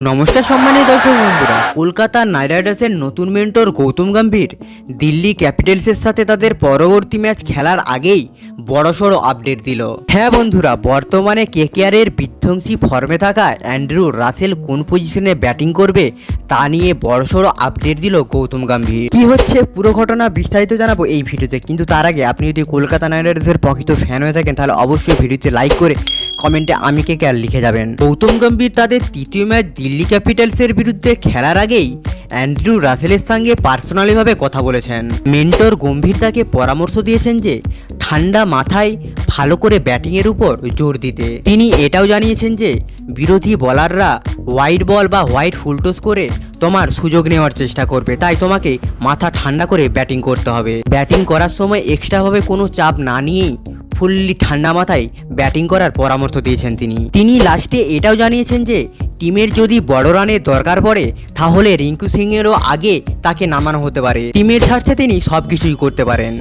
নমস্কার সম্মানীয় দর্শক বন্ধুরা কলকাতা নাইট রাইডার্সের নতুন মেন্টর গৌতম গম্ভীর, দিল্লি ক্যাপিটালসের সাথে তাদের পরবর্তী ম্যাচ খেলার আগেই বড়সড় আপডেট দিল। হ্যাঁ বন্ধুরা, বর্তমানে কেকেআরের বিধ্বংসী ফর্মে থাকা অ্যান্ড্রু রাসেল কোন পজিশনে ব্যাটিং করবে, তা নিয়ে বড়সড় আপডেট দিল গৌতম গম্ভীর। কি হচ্ছে? পুরো ঘটনা বিস্তারিত জানাব এই ভিডিওতে। কিন্তু তার আগে আপনি যদি কলকাতা নাইট রাইডার্সের প্রকৃত ফ্যান হয়ে থাকেন, তাহলে অবশ্যই ভিডিওতে লাইক করে কমেন্টে আমি কে কে লিখে যাবেন। গৌতম গম্ভীর তাদের তৃতীয় ম্যাচ দিল্লি ক্যাপিটালসের বিরুদ্ধে খেলার আগেই অ্যান্ড্রু রাসেলের সঙ্গে পার্সোনালিভাবে কথা বলেছেন। মেন্টর গম্ভীর তাকে পরামর্শ দিয়েছেন যে, ঠান্ডা মাথায় ভালো করে ব্যাটিংয়ের উপর জোর দিতে। তিনি এটাও জানিয়েছেন যে, বিরোধী বলাররা হোয়াইট বল বা হোয়াইট ফুলটোস করে তোমার সুযোগ নেওয়ার চেষ্টা করবে। তাই তোমাকে মাথা ঠান্ডা করে ব্যাটিং করতে হবে। ব্যাটিং করার সময় এক্সট্রাভাবে কোনো চাপ না নিয়েই ফুললি ঠান্ডা মাথায় ব্যাটিং করার পরামর্শ দিয়েছেন তিনি। তিনি লাস্টে এটাও জানিয়েছেন যে, টিমের যদি বড় রানের দরকার পড়ে, তাহলে রিঙ্কু সিংয়েরও আগে তাকে নামানো হতে পারে। টিমের স্বার্থে তিনি সব কিছুই করতে পারেন।